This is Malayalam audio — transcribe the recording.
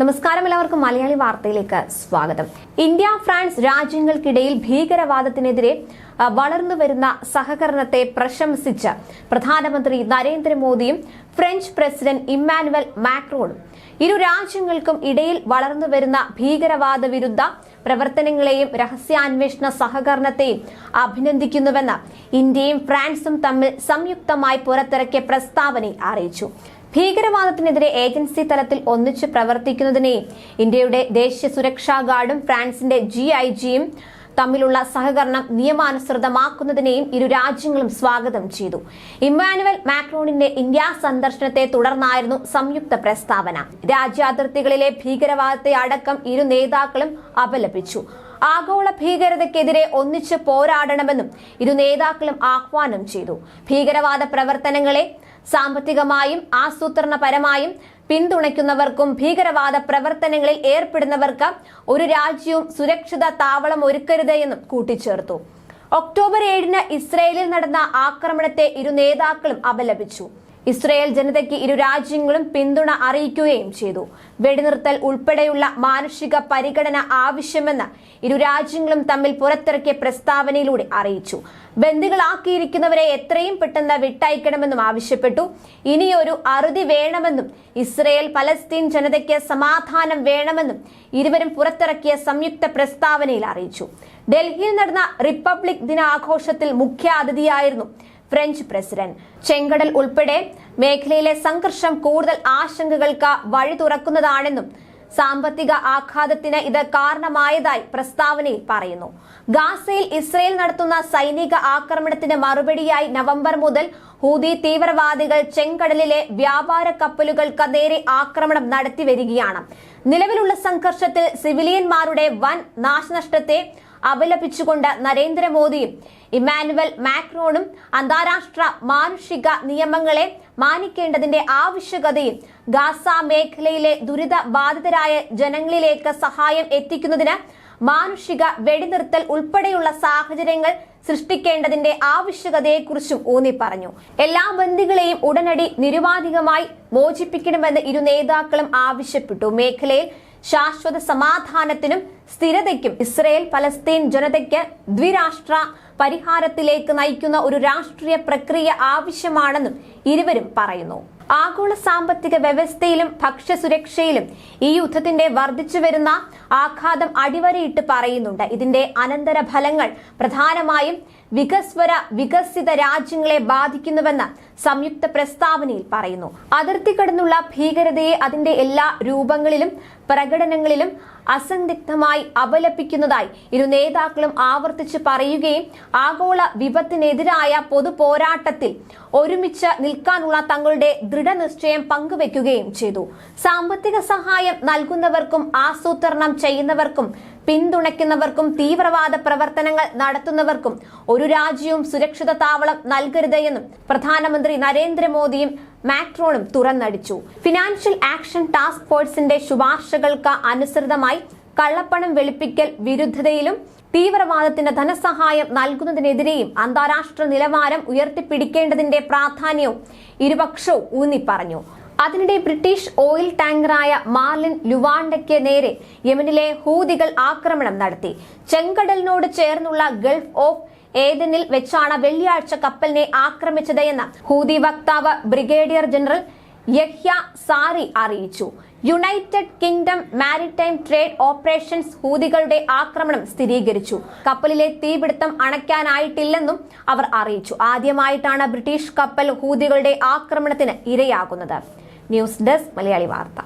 നമസ്കാരം എല്ലാവർക്കും മലയാളി വാർത്തയിലേക്ക് സ്വാഗതം. ഇന്ത്യ ഫ്രാൻസ് രാജ്യങ്ങൾക്കിടയിൽ ഭീകരവാദത്തിനെതിരെ വളർന്നു വരുന്ന സഹകരണത്തെ പ്രശംസിച്ച് പ്രധാനമന്ത്രി നരേന്ദ്രമോദിയും ഫ്രഞ്ച് പ്രസിഡന്റ് ഇമ്മാനുവൽ മാക്രോണും. ഇരു രാജ്യങ്ങൾക്കും ഇടയിൽ വളർന്നു വരുന്ന ഭീകരവാദ വിരുദ്ധ പ്രവർത്തനങ്ങളെയും രഹസ്യാന്വേഷണ സഹകരണത്തെയും അഭിനന്ദിക്കുന്നുവെന്ന് ഇന്ത്യയും ഫ്രാൻസും തമ്മിൽ സംയുക്തമായി പുറത്തിറക്കിയ പ്രസ്താവനയിൽ അറിയിച്ചു. ഭീകരവാദത്തിനെതിരെ ഏജൻസി തലത്തിൽ ഒന്നിച്ച് പ്രവർത്തിക്കുന്നതിനെയും ഇന്ത്യയുടെ ദേശീയ സുരക്ഷാ ഗാർഡും ഫ്രാൻസിന്റെ ജി ഐ ജിയും തമ്മിലുള്ള സഹകരണം നിയമാനുസൃതമാക്കുന്നതിനെയും ഇരു രാജ്യങ്ങളും സ്വാഗതം ചെയ്തു. ഇമ്മാനുവൽ മാക്രോണിന്റെ ഇന്ത്യ സന്ദർശനത്തെ തുടർന്നായിരുന്നു സംയുക്ത പ്രസ്താവന. രാജ്യാതിർത്തികളിലെ ഭീകരവാദത്തെ അടക്കം ഇരു നേതാക്കളും അപലപിച്ചു. ആഗോള ഭീകരതയ്ക്കെതിരെ ഒന്നിച്ച് പോരാടണമെന്നും ഇരു നേതാക്കളും ആഹ്വാനം ചെയ്തു. ഭീകരവാദ പ്രവർത്തനങ്ങളെ സാമ്പത്തികമായും ആസൂത്രണപരമായും പിന്തുണയ്ക്കുന്നവർക്കും ഭീകരവാദ പ്രവർത്തനങ്ങളിൽ ഏർപ്പെടുന്നവർക്ക് ഒരു രാജ്യവും സുരക്ഷിത താവളം ഒരുക്കരുത് എന്നും കൂട്ടിച്ചേർത്തു. ഒക്ടോബർ ഏഴിന് ഇസ്രയേലിൽ നടന്ന ആക്രമണത്തെ ഇരു നേതാക്കളും അപലപിച്ചു. ഇസ്രയേൽ ജനതയ്ക്ക് ഇരു രാജ്യങ്ങളും പിന്തുണ അറിയിക്കുകയും ചെയ്തു. വെടിനിർത്തൽ ഉൾപ്പെടെയുള്ള മാനുഷിക പരിഗണന ആവശ്യമെന്ന് ഇരു രാജ്യങ്ങളും തമ്മിൽ പുറത്തിറക്കിയ പ്രസ്താവനയിലൂടെ അറിയിച്ചു. ബന്ദികളാക്കിയിരിക്കുന്നവരെ എത്രയും പെട്ടെന്ന് വിട്ടയക്കണമെന്നും ആവശ്യപ്പെട്ടു. ഇനിയൊരു അറുതി വേണമെന്നും ഇസ്രയേൽ പലസ്തീൻ ജനതയ്ക്ക് സമാധാനം വേണമെന്നും ഇരുവരും പുറത്തിറക്കിയ സംയുക്ത പ്രസ്താവനയിൽ അറിയിച്ചു. ഡൽഹിയിൽ നടന്ന റിപ്പബ്ലിക് ദിനാഘോഷത്തിൽ മുഖ്യ അതിഥിയായിരുന്നു ഫ്രഞ്ച് പ്രസിഡന്റ്. ചെങ്കടൽ ഉൾപ്പെടെ മേഖലയിലെ സംഘർഷം കൂടുതൽ ആശങ്കകൾക്ക് വഴി തുറക്കുന്നതാണെന്നും സാമ്പത്തിക ആഘാതത്തിന് ഇത് കാരണമായതായി പ്രസ്താവനയിൽ പറയുന്നു. ഗാസയിൽ ഇസ്രയേൽ നടത്തുന്ന സൈനിക ആക്രമണത്തിന് മറുപടിയായി നവംബർ മുതൽ ഹൂതി തീവ്രവാദികൾ ചെങ്കടലിലെ വ്യാപാര കപ്പലുകൾക്ക് നേരെ ആക്രമണം നടത്തിവരികയാണ്. നിലവിലുള്ള സംഘർഷത്തിൽ സിവിലിയന്മാരുടെ വൻ നാശനഷ്ടത്തെ അപലപിച്ചുകൊണ്ട് നരേന്ദ്രമോദിയും ഇമ്മാനുവൽ മാക്രോണും അന്താരാഷ്ട്ര മാനുഷിക നിയമങ്ങളെ മാനിക്കേണ്ടതിന്റെ ആവശ്യകതയും ഗാസ മേഖലയിലെ ദുരിത ബാധിതരായ ജനങ്ങളിലേക്ക് സഹായം എത്തിക്കുന്നതിന് മാനുഷിക വെടിനിർത്തൽ ഉൾപ്പെടെയുള്ള സാഹചര്യങ്ങൾ സൃഷ്ടിക്കേണ്ടതിന്റെ ആവശ്യകതയെക്കുറിച്ചും ഊന്നി പറഞ്ഞു. എല്ലാ ബന്ദികളെയും ഉടനടി നിരുപാധികമായി മോചിപ്പിക്കണമെന്ന് ഇരു നേതാക്കളും ആവശ്യപ്പെട്ടു. മേഖലയിൽ ശാശ്വത സമാധാനത്തിനും സ്ഥിരതയ്ക്കും ഇസ്രയേൽ പലസ്തീൻ ജനതയ്ക്ക് ദ്വിരാഷ്ട്ര പരിഹാരത്തിലേക്ക് നയിക്കുന്ന ഒരു രാഷ്ട്രീയ പ്രക്രിയ ആവശ്യമാണെന്നും ഇരുവരും പറയുന്നു. ആഗോള സാമ്പത്തിക വ്യവസ്ഥയിലും ഭക്ഷ്യസുരക്ഷയിലും ഈ യുദ്ധത്തിന്റെ വർദ്ധിച്ചു വരുന്ന ആഘാതം അടിവരയിട്ട് പറയുന്നുണ്ട്. ഇതിന്റെ അനന്തര ഫലങ്ങൾ പ്രധാനമായും വികസ്വര വികസിത രാജ്യങ്ങളെ ബാധിക്കുന്നുവെന്ന് സംയുക്ത പ്രസ്താവനയിൽ പറയുന്നു. അതിർത്തി കടന്നുള്ള ഭീകരതയെ അതിന്റെ എല്ലാ രൂപങ്ങളിലും പ്രകടനങ്ങളിലും അസന്ദിഗ്ധമായി അപലപിക്കുന്നതായി ഇരു നേതാക്കളും ആവർത്തിച്ച് പറയുകയും ആഗോള വിപത്തിനെതിരായ പൊതു പോരാട്ടത്തിൽ ഒരുമിച്ച് നിൽക്കാനുള്ള തങ്ങളുടെ ദൃഢനിശ്ചയം പങ്കുവെക്കുകയും ചെയ്തു. സാമ്പത്തിക സഹായം നൽകുന്നവർക്കും ആസൂത്രണം ചെയ്യുന്നവർക്കും പിന്തുണയ്ക്കുന്നവർക്കും തീവ്രവാദ പ്രവർത്തനങ്ങൾ നടത്തുന്നവർക്കും ഒരു രാജ്യവും സുരക്ഷിത താവളം നൽകരുത് എന്നും പ്രധാനമന്ത്രി നരേന്ദ്രമോദിയും മാക്രോണും തുറന്നടിച്ചു. ഫിനാൻഷ്യൽ ആക്ഷൻ ടാസ്ക് ഫോഴ്സിന്റെ ശുപാർശകൾക്ക് അനുസൃതമായി കള്ളപ്പണം വെളുപ്പിക്കൽ വിരുദ്ധതയിലും തീവ്രവാദത്തിന് ധനസഹായം നൽകുന്നതിനെതിരെയും അന്താരാഷ്ട്ര നിലവാരം ഉയർത്തിപ്പിടിക്കേണ്ടതിന്റെ പ്രാധാന്യവും ഇരുപക്ഷവും ഊന്നിപ്പറഞ്ഞു. അതിനിടെ ബ്രിട്ടീഷ് ഓയിൽ ടാങ്കറായ മാർലിൻ ലുവാണ്ടയ്ക്ക് നേരെ യമനിലെ ഹൂതികൾ ആക്രമണം നടത്തി. ചെങ്കടലിനോട് ചേർന്നുള്ള ഗൾഫ് ഓഫ് ഏദനിൽ വെച്ചാണ് വെള്ളിയാഴ്ച കപ്പലിനെ ആക്രമിച്ചത് എന്ന് ഹൂതി വക്താവ് ബ്രിഗേഡിയർ ജനറൽ യഹ്യ സാരി അറിയിച്ചു. United Kingdom maritime trade operations ഹൂതികളുടെ ആക്രമണം സ്ഥിരീകരിച്ചു. കപ്പലിലെ തീപിടുത്തം അണയ്ക്കാനായിട്ടില്ലെന്നും അവർ അറിയിച്ചു. ആദ്യമായിട്ടാണ് ബ്രിട്ടീഷ് കപ്പൽ ഹൂതികളുടെ ആക്രമണത്തിന് ഇരയാകുന്നത്. ന്യൂസ് ഡെസ്ക് മലയാളി വാർത്ത.